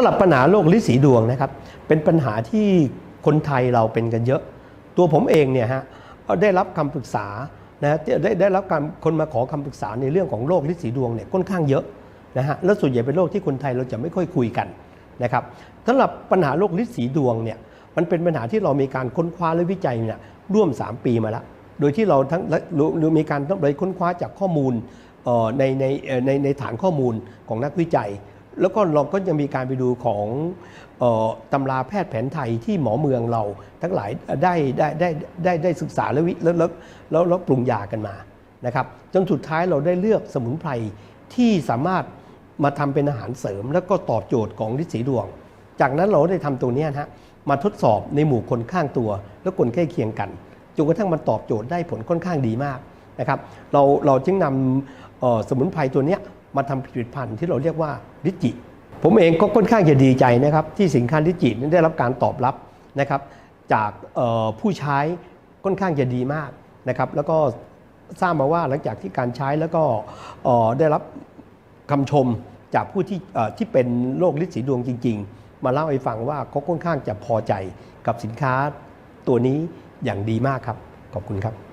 สำหรับปัญหาโรคลิสีดวงนะครับเป็นปัญหาที่คนไทยเราเป็นกันเยอะ ตัวผมเองเนี่ยฮะได้รับคำปรึกษานะได้ได้รับการคนมาขอคำปรึกษาในเรื่องของโรคลิสีดวงเนี่ยค่อนข้างเยอะนะฮะแล้วส่วนใหญ่เป็นโรคที่คนไทยเราจะไม่ค่อยคุยกันนะครับสำหรับปัญหาโรคลิสีดวงเนี่ยมันเป็นปัญหาที่เรามีการค้นคว้าและวิจัยเนี่ยร่วม 3 ปีมาแล้วโดยที่เราทั้งหรือมีการต้องไปค้นคว้าจากข้อมูลในในในในฐานข้อมูลของนักวิจัย แล้วก็เราก็ยังมีการไปดูของออตำราแพทย์แผนไทยที่หมอเมืองเราทั้งหลายได้ได้ได้ได้ได้ศึกษาและวิแล้วแล้วแล้วแล้วปรุงยากันมานะครับ จนสุดท้ายเราได้เลือกสมุนไพรที่สามารถมาทำเป็นอาหารเสริม แล้วก็ตอบโจทย์ของฤทธิ์สีดวง จากนั้นเราได้ทำตัวเนี้ยนะฮะมาทดสอบในหมู่คนข้างตัว และคนใกล้เคียงกันจนกระทั่งมันตอบโจทย์ได้ผลค่อนข้างดีมากนะครับ เราเราจึงนำสมุนไพรตัวเนี้ย มาทำผลิตภัณฑ์ที่เราเรียกว่าลิจิ ผมเองก็ค่อนข้างจะดีใจนะครับที่สินค้าลิจินั้นได้รับการตอบรับนะครับจากผู้ใช้ค่อนข้างจะดีมากนะครับแล้วก็ทราบมาว่าหลังจากที่การใช้แล้วก็ได้รับคำชมจากผู้ที่ที่เป็นโรคลิดสีดวงจริง ๆ มาเล่าให้ฟังว่าเขาค่อนข้างจะพอใจกับสินค้าตัวนี้อย่างดีมากครับ ขอบคุณครับ